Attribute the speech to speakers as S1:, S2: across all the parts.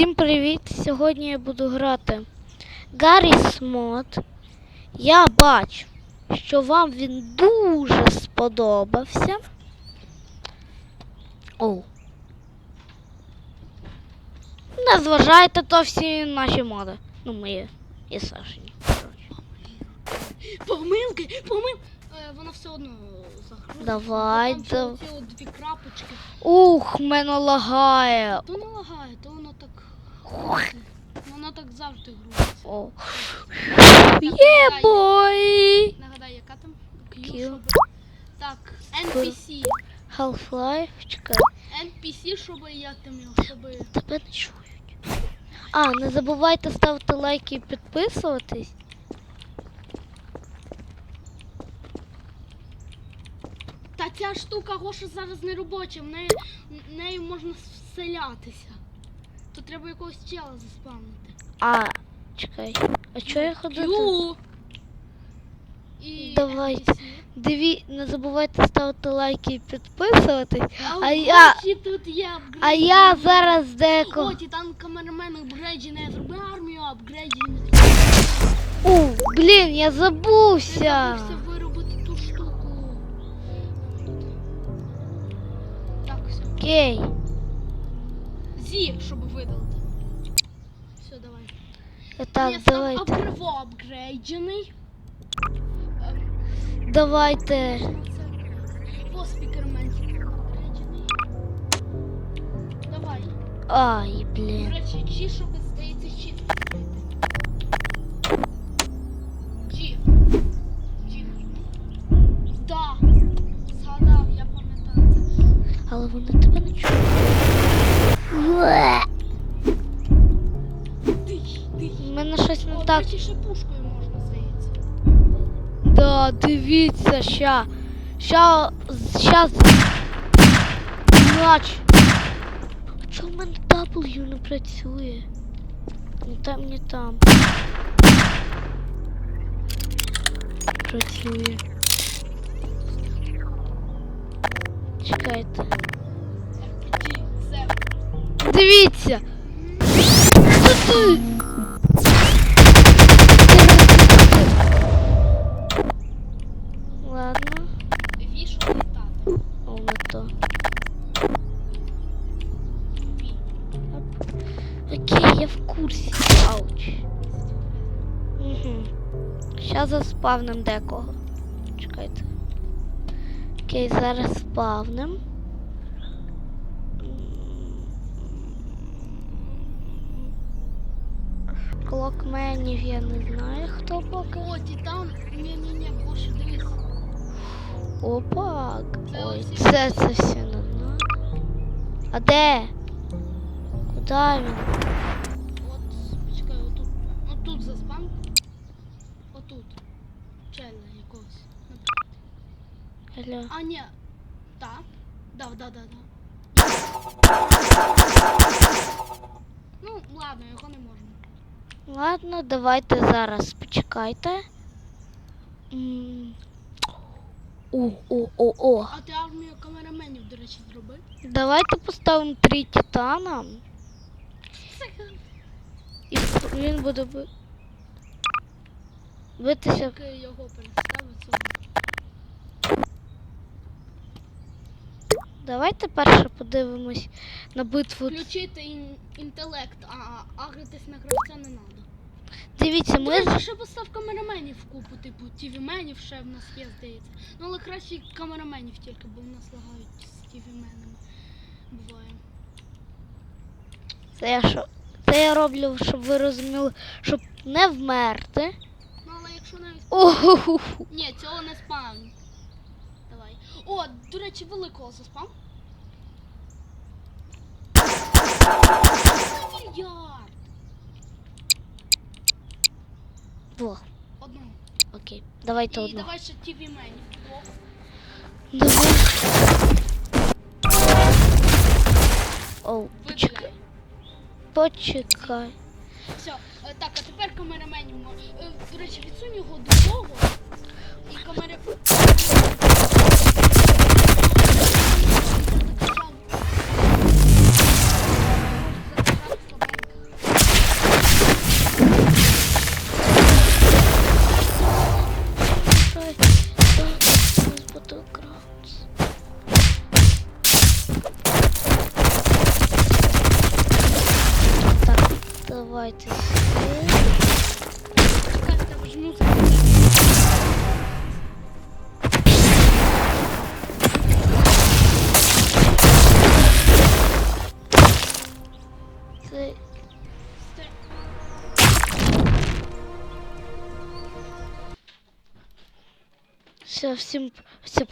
S1: Всім привіт! Сьогодні я буду грати Гарріс Мод. Я бачу, що вам він дуже сподобався. Оу. Не зважайте, то всі наші моди. Ну, мої і Сашині.
S2: Помилки, помилки. Е, вона все одно загрузить.
S1: Давай,
S2: Там ще
S1: дав-
S2: дві крапочки.
S1: Ух, мене лагає.
S2: То не лагає, то воно так. Воно так завжди грузиться.
S1: Є бой!
S2: Нагадай, яка там? Q. Так, NPC.
S1: Half-Life, чекай.
S2: NPC, щоб я там його, щоб...
S1: Тебе не чують. А, не забувайте ставити лайки і підписуватись.
S2: Та ця штука Гоша зараз не робоча, в неї, в нею можна вселятися. То треба якогось чела заспавнити.
S1: А, чекай. А чого я?
S2: Q. І
S1: Давай. Диві, не забувайте ставити лайки і підписуватись.
S2: А,
S1: А я-
S2: тут є апгрейд.
S1: А я зараз деко.
S2: О, титан камерамен апгрейджений, я зробив армію апгрейджений.
S1: У, блін, я
S2: Я
S1: забувся.
S2: забувся виробити ту штуку. Так, все.
S1: Окей.
S2: Зі, щоб видалити. Все, давай.
S1: Так,
S2: Я став
S1: давайте.
S2: апгрево апгрейджений. Ем,
S1: Давайте.
S2: що це апгрейд? О, спікермен апгрейджений. Давай.
S1: Ай,
S2: До
S1: блін.
S2: речі, G, щоб Да,
S1: дивіться, ща. Ща. Щас. Нач. А чого в мене W не працює? Не там, не там. Працює. Чекайте. Дивіться! Тут- Зараз заспавним декого. Чекайте. Окей, зараз спавним. Клокменів я не знаю, хто поки.
S2: О, Титан. Ні-ні-ні, Гоша, дивись.
S1: Опа. Ой, це це все не знаю. А де? Куди він?
S2: От, почекай, отут. Отут заспам. Отут. Челя якогось.
S1: Алло.
S2: А, ні. Так. Да, да, да, да. Ну, ладно, його не можна.
S1: Ладно, давайте зараз почекайте. О, о, о, о.
S2: А ти армію камераменів, до речі, зробив?
S1: Давайте поставимо три титана. І він буде би... битися.
S2: Тільки його переставити.
S1: Давайте перше подивимось на битву.
S2: Включити ін- інтелект, а агритись на гравця не треба.
S1: Дивіться, ми з-
S2: ще постав камераменів в купу, типу тівіменів ще в нас є, здається. Ну але краще камераменів тільки, бо в нас лагають з тівіменами. Буває.
S1: це я що. Це я роблю, щоб ви розуміли, щоб не вмерти.
S2: Ну але якщо навіть.
S1: Оху.
S2: Ні, цього не спам. Давай. О, до речі, великого заспам. Мільярд!
S1: Во,
S2: Одного.
S1: окей. Давайте
S2: І
S1: одного.
S2: давай ще тівіменів. Двох.
S1: Давай. Оу, почекай. Почекай.
S2: Все, е, так, а тепер камераменів. е, До речі, відсунь його до того. І камери.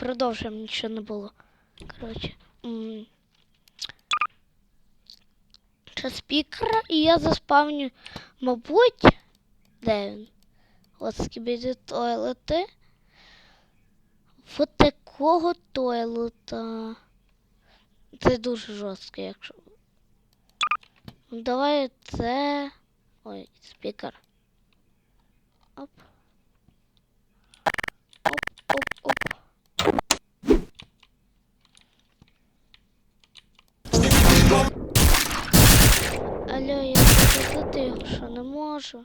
S1: Продовжуємо, нічого не було. Коротше. Це спікера, і я заспавню, мабуть, де він? От скібіді тойлети. В такого тойлета. Це дуже жорстко, якщо. Давай це. Ой, спікер. Оп, що не можу.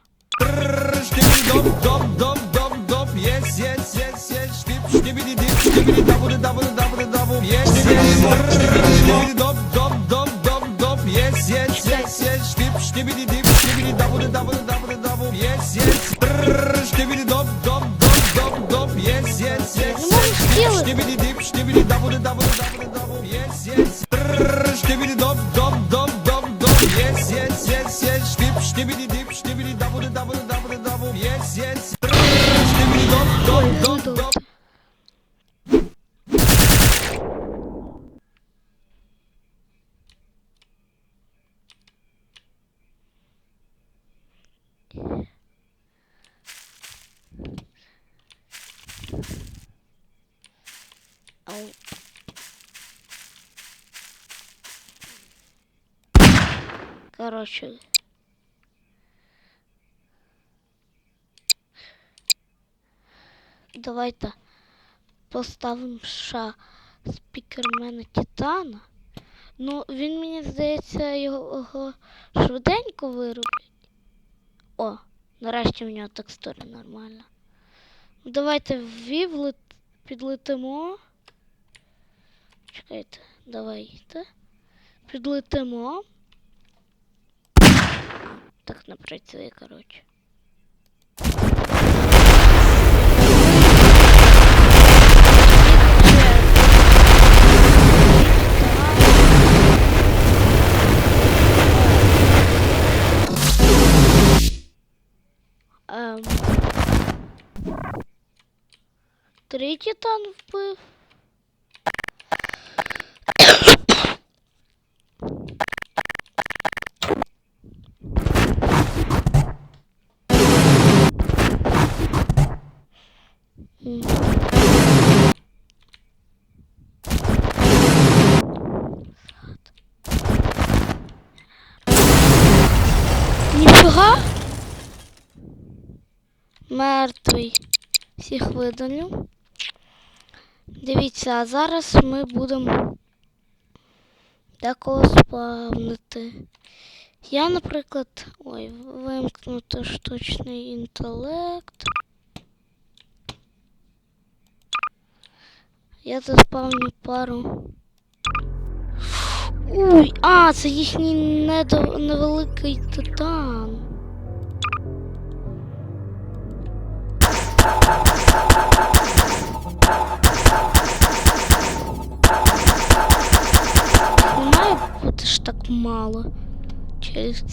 S3: Dop, dop, dop, dop, dop, yes, yes,
S1: Ау. Короче. Давайте поставимо ша спікермена Титана. Ну, він мені здається, його швиденько вироблять. О, нарешті в нього текстура нормальна. Ну, Давайте лет- підлетимо. Чекайте, давайте. Підлетимо. Так не працює, коротше. Три титан вбив. Ніфіга? Мертвий. Всіх видалю. Дивіться, а зараз ми будемо декого спавнити. Я, наприклад, ой, вимкнути штучний інтелект. Я заспавню пару. Уй, а, це їхній недо... невеликий титан. Бути ж так мало через.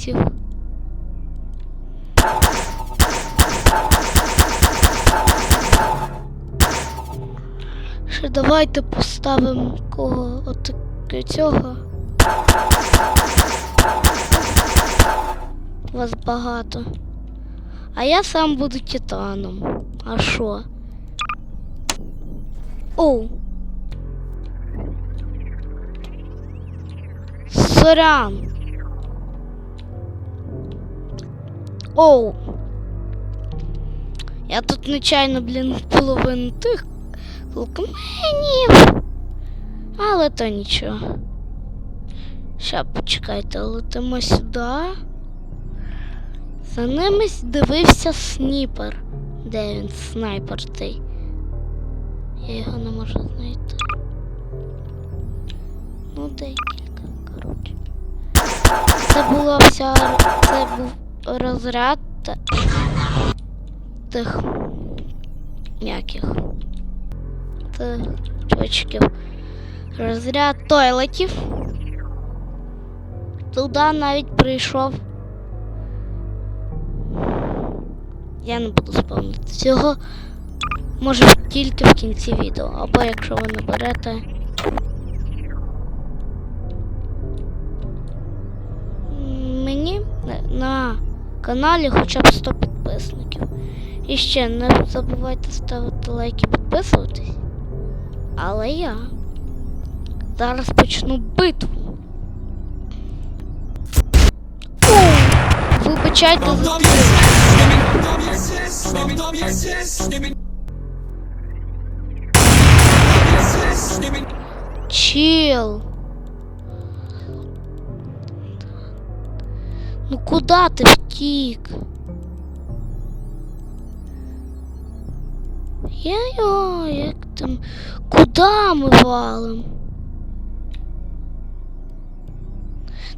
S1: Ще давайте поставимо кого от цього. Вас багато. А я сам буду титаном. А що? Оу. Сорян. Оу. Я тут нечайно, блін, половину тих лукменів. Але то нічого. Ща почекайте, летимо сюди. За ними дивився сніпер. Де він, снайпер цей? Я його не можу знайти. Ну, декілька, коротше. Це була вся. Це був розряд тих м'яких тих точків. Розряд тойлетів. Туди навіть прийшов. Я не буду спомнити цього. Може тільки в кінці відео, або якщо ви наберете. На- на каналі хоча б 100 підписників. І ще не забувайте ставити лайки, підписуватись. Але я зараз почну битву. О, Вибачайте за
S3: Dom,
S1: Ну куда ти втік? Я-йо, як там. Куда ми валим?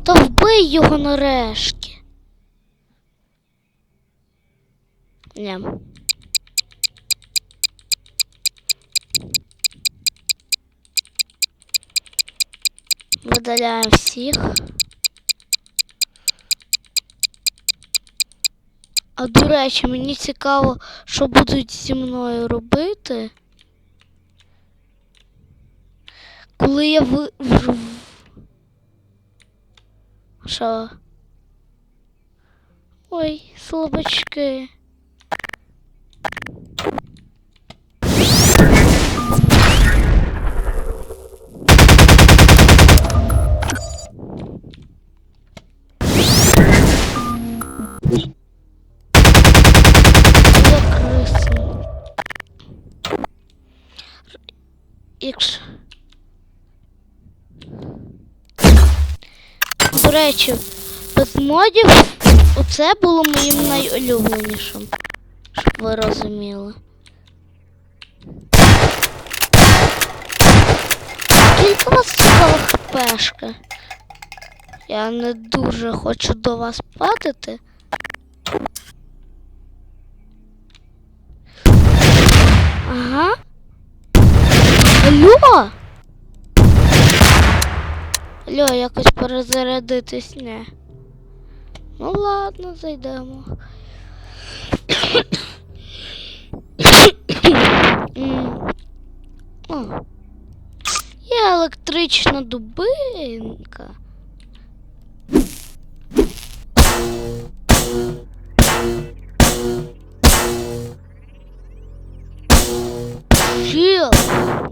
S1: Та вбий його нарешті. Ні. Видаляємо всіх. А до речі, мені цікаво, що будуть зі мною робити. Коли я в... Що? Ой, слабачки. Речі, без модів оце було моїм найулюбленішим. Щоб ви розуміли. Скільки у вас цікава хпшка? Я не дуже хочу до вас падати. Ага. Алло? Алло, якось перезарядитись не. Ну ладно, зайдемо. Є електрична дубинка. Чил.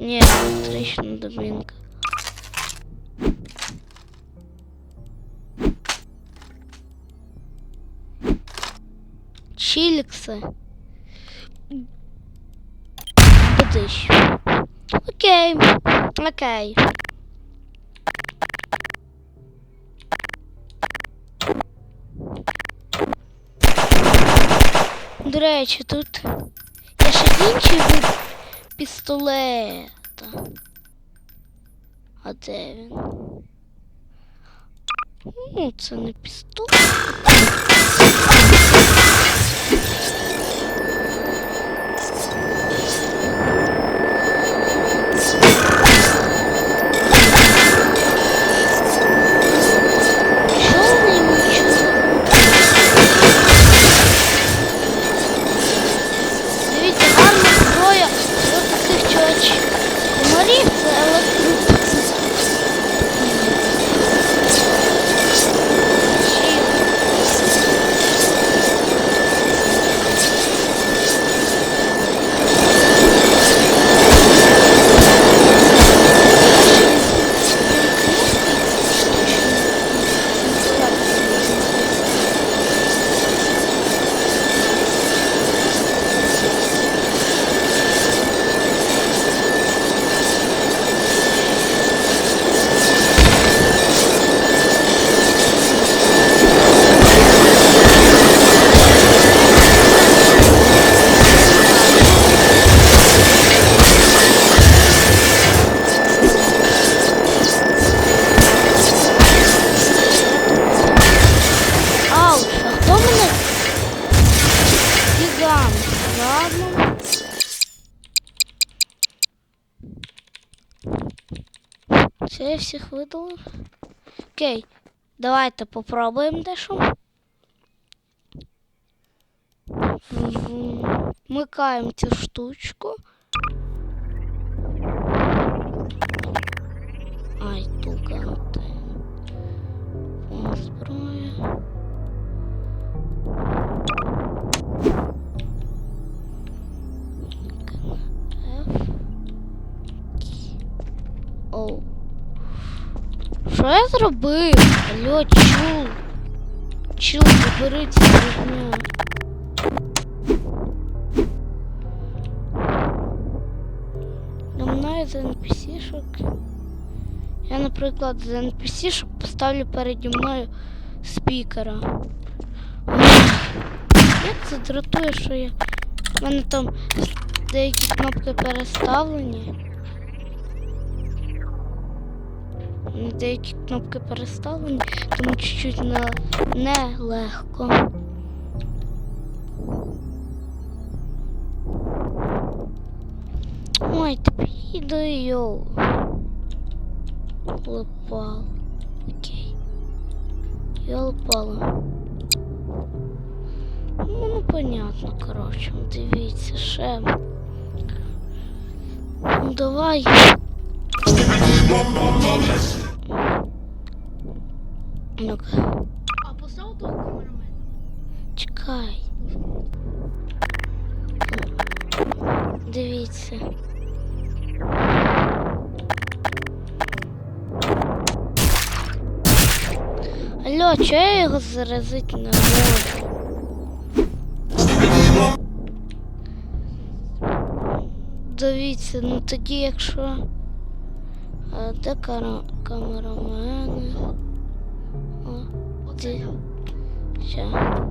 S1: Ні, електрична дубинка. Чілікси. Будиш. Окей. Окей. До речі, тут є ще інший вид пістолета. А де він? Ну, це не пістолет. Thank you. Я. Окей, давайте попробуємо дещо. Вмикаємо цю штучку. Ай, туганти. Що я зробив? Алло, чул. Чул, забери цю фігню. Для мною з NPC-шок. Я, наприклад, з NPC-шок поставлю переді мною спікера. Як це дратує, що я. У мене там деякі кнопки переставлені. Деякі кнопки переставлені, тому чуть-чуть не, не легко. Ой, ти йоу. Лопал. Окей. Я лопала. Ну, ну понятно, коротше, дивіться, ще. Давай. Ну-ка,
S2: А постав того камерамена.
S1: чекай. Дивіться. Алло, чого я його заразити не можу? Дивіться, ну тоді якщо. А, де кара... камерамени? О,
S2: Оце
S1: Де?
S2: я.
S1: Ща.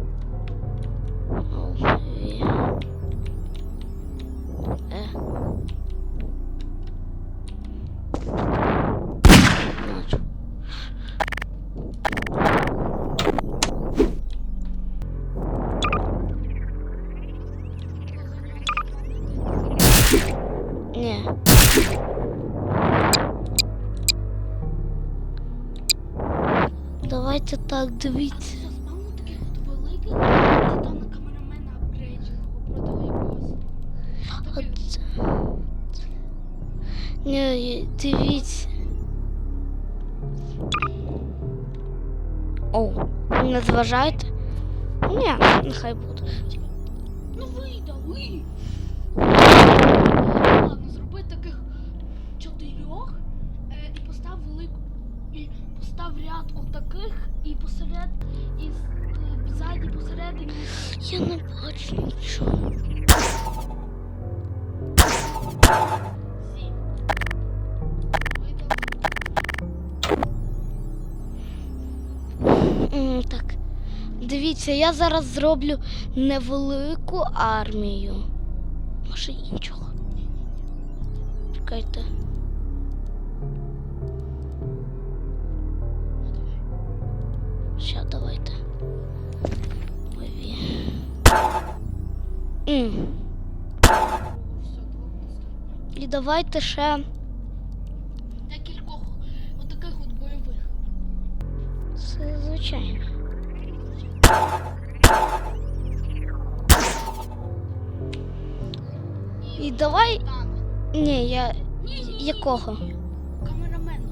S2: Таких.
S1: дивіться. Ні, дивіться. О, не зважайте. Ні, нехай буде.
S2: І постав ряд отаких і посеред і е, ззаді посередині.
S1: Я не бачу нічого. Так. Дивіться, я зараз зроблю невелику армію. Може іншого. Чекайте.
S2: Достатньо.
S1: І давайте ще.
S2: Декількох отаких от бойових.
S1: Це звичайно. І давай.
S2: Танк.
S1: Ні, я.
S2: Ні, ні, ні,
S1: Якого?
S2: ні. Камерамена.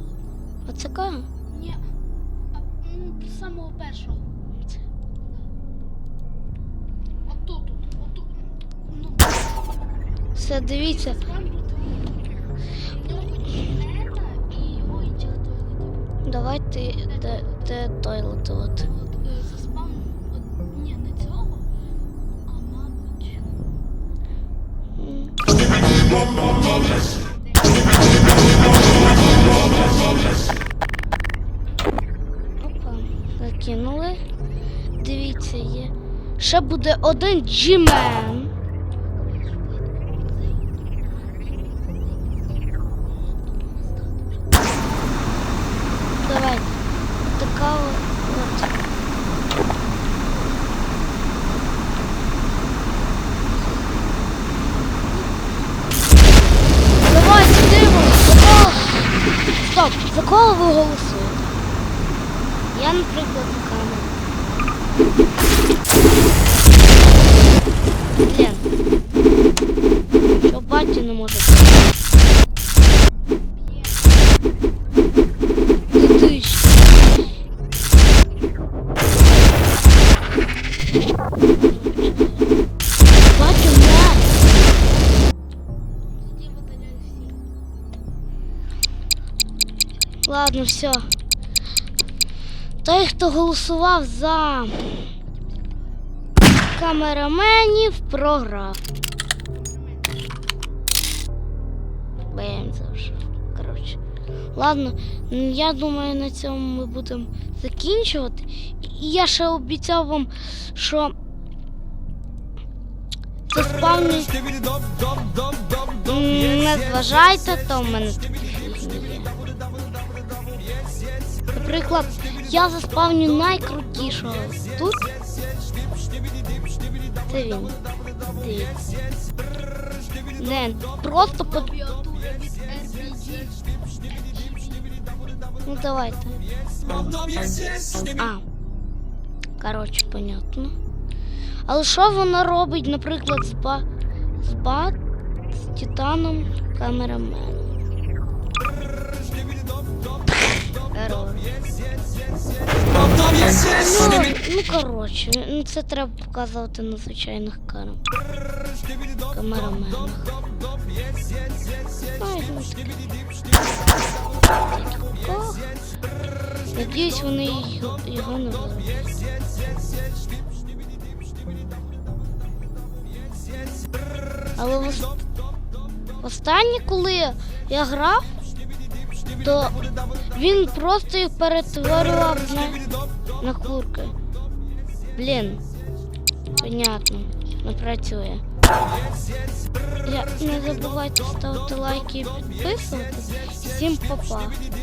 S1: Оцека?
S2: Ні. А, самого першого.
S1: Це.
S2: Отут, тут, отут. Ну,
S1: Все, дивіться.
S2: спам тут. В нього ета і його інших туалетів.
S1: Давайте де, де тойлет от.
S2: Заспам. Ні, не цього, а мабуть.
S1: Опа, закинули. Дивіться, є. Ще буде один джімен. Ладно, все. Той, хто голосував за камераменів, програв. Блін, це вже. Коротше. Ладно, я думаю, на цьому ми будемо закінчувати. І я ще обіцяв вам, що
S3: Yes,
S1: Не зважайте, то мене Наприклад, я заспавню найкрутішого тут. Це він. Не, просто по...
S2: Клавіатура.
S1: Ну давайте. А. Коротше, понятно. Але що вона робить, наприклад, з ба... з титаном камераменом? Ну, ну коротше, ну це треба показувати на звичайних. Камераменах. Ай, ну. Надіюсь, вони його, не. Але в ост- останнє, коли я грав, то він просто їх перетворював на, на курки. Блін, понятно, не працює. Я, не забувайте ставити лайки і підписуватись. Всім па-па.